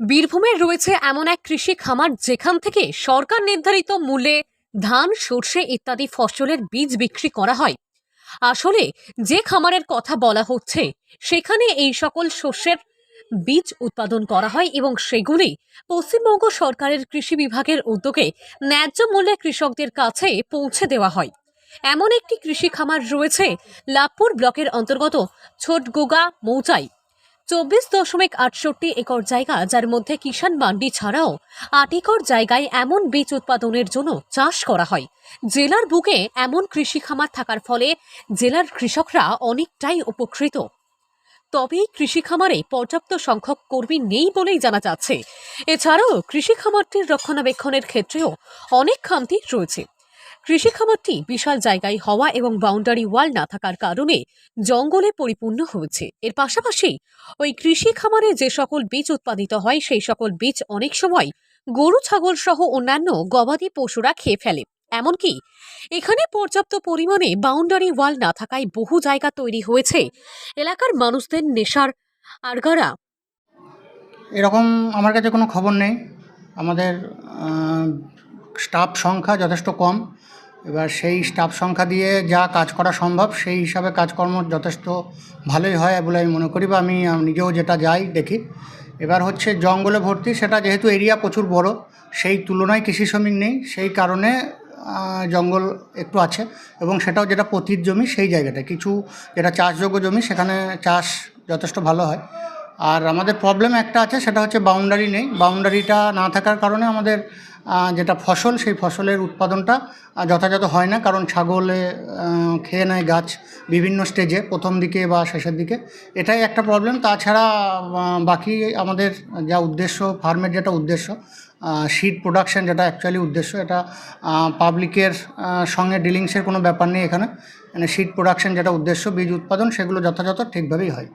বীরভূমে রয়েছে এমন এক কৃষি খামার যেখান থেকে সরকার নির্ধারিত মূল্যে ধান, সর্ষে ইত্যাদি ফসলের বীজ বিক্রি করা হয়। আসলে যে খামারের কথা বলা হচ্ছে, সেখানে এই সকল শস্যের বীজ উৎপাদন করা হয় এবং সেগুলি পশ্চিমবঙ্গ সরকারের কৃষি বিভাগের উদ্যোগে ন্যায্য মূল্যে কৃষকদের কাছে পৌঁছে দেওয়া হয়। এমন একটি কৃষি খামার রয়েছে লাভপুর ব্লকের অন্তর্গত ছোটগোগা মৌচাই। চব্বিশ দশমিক আটষট্টি একর জায়গা, যার মধ্যে কিষাণ মান্ডি ছাড়াও আট একর জায়গায় এমন বীজ উৎপাদনের জন্য চাষ করা হয়। জেলার বুকে এমন কৃষি খামার থাকার ফলে জেলার কৃষকরা অনেকটাই উপকৃত। তবে কৃষি খামারে পর্যাপ্ত সংখ্যক কর্মী নেই বলেই জানা যাচ্ছে। এছাড়াও কৃষি খামারটির রক্ষণাবেক্ষণের ক্ষেত্রেও অনেক খামতি রয়েছে। কৃষি খামারটি বিশাল জায়গায় হওয়া এবং বাউন্ডারি ওয়াল না থাকার কারণে জঙ্গলে পরিপূর্ণ হয়েছে। এর পাশাপাশি ওই কৃষি খামারে যে সকল বীজ উৎপাদিত হয়, সেই সকল বীজ অনেক সময় গরু, ছাগল সহ অন্যান্য গবাদি পশুরা খেয়ে ফেলে। এমনকি এখানে পর্যাপ্ত পরিমাণে বাউন্ডারি ওয়াল না থাকায় বহু জায়গা তৈরি হয়েছে। এলাকার মানুষদের নেশার আরগারা। এরকম আমার কাছে কোনো খবর নেই। আমাদের স্টাফ সংখ্যা যথেষ্ট কম। এবার সেই স্টাফ সংখ্যা দিয়ে যা কাজ করা সম্ভব, সেই হিসাবে কাজকর্ম যথেষ্ট ভালোই হয় বলে আমি মনে করি বা আমি নিজেও যেটা যাই দেখি। এবার হচ্ছে জঙ্গলে ভর্তি, সেটা যেহেতু এরিয়া প্রচুর বড়, সেই তুলনায় কৃষি শ্রমিক নেই, সেই কারণে জঙ্গল একটু আছে এবং সেটাও যেটা পতির জমি সেই জায়গাটা কিছু যেটা চাষযোগ্য জমি, সেখানে চাষ যথেষ্ট ভালো হয়। আর আমাদের প্রবলেম একটা আছে, সেটা হচ্ছে বাউন্ডারি নেই। বাউন্ডারিটা না থাকার কারণে আমাদের যেটা ফসল, সেই ফসলের উৎপাদনটা যথাযথ হয় না। কারণ ছাগলে খেয়ে নেয় গাছ বিভিন্ন স্টেজে প্রথম দিকে বা শেষের দিকে। এটাই একটা প্রবলেম তাছাড়া বাকি আমাদের যা উদ্দেশ্য ফার্মের যেটা উদ্দেশ্য সিড প্রোডাকশন যেটা অ্যাকচুয়ালি উদ্দেশ্য, এটা পাবলিকের সঙ্গে ডিলিংসের কোনো ব্যাপার নেই এখানে। মানে সিড প্রোডাকশন যেটা উদ্দেশ্য, বীজ উৎপাদন, সেগুলো যথাযথ ঠিকভাবেই হয়।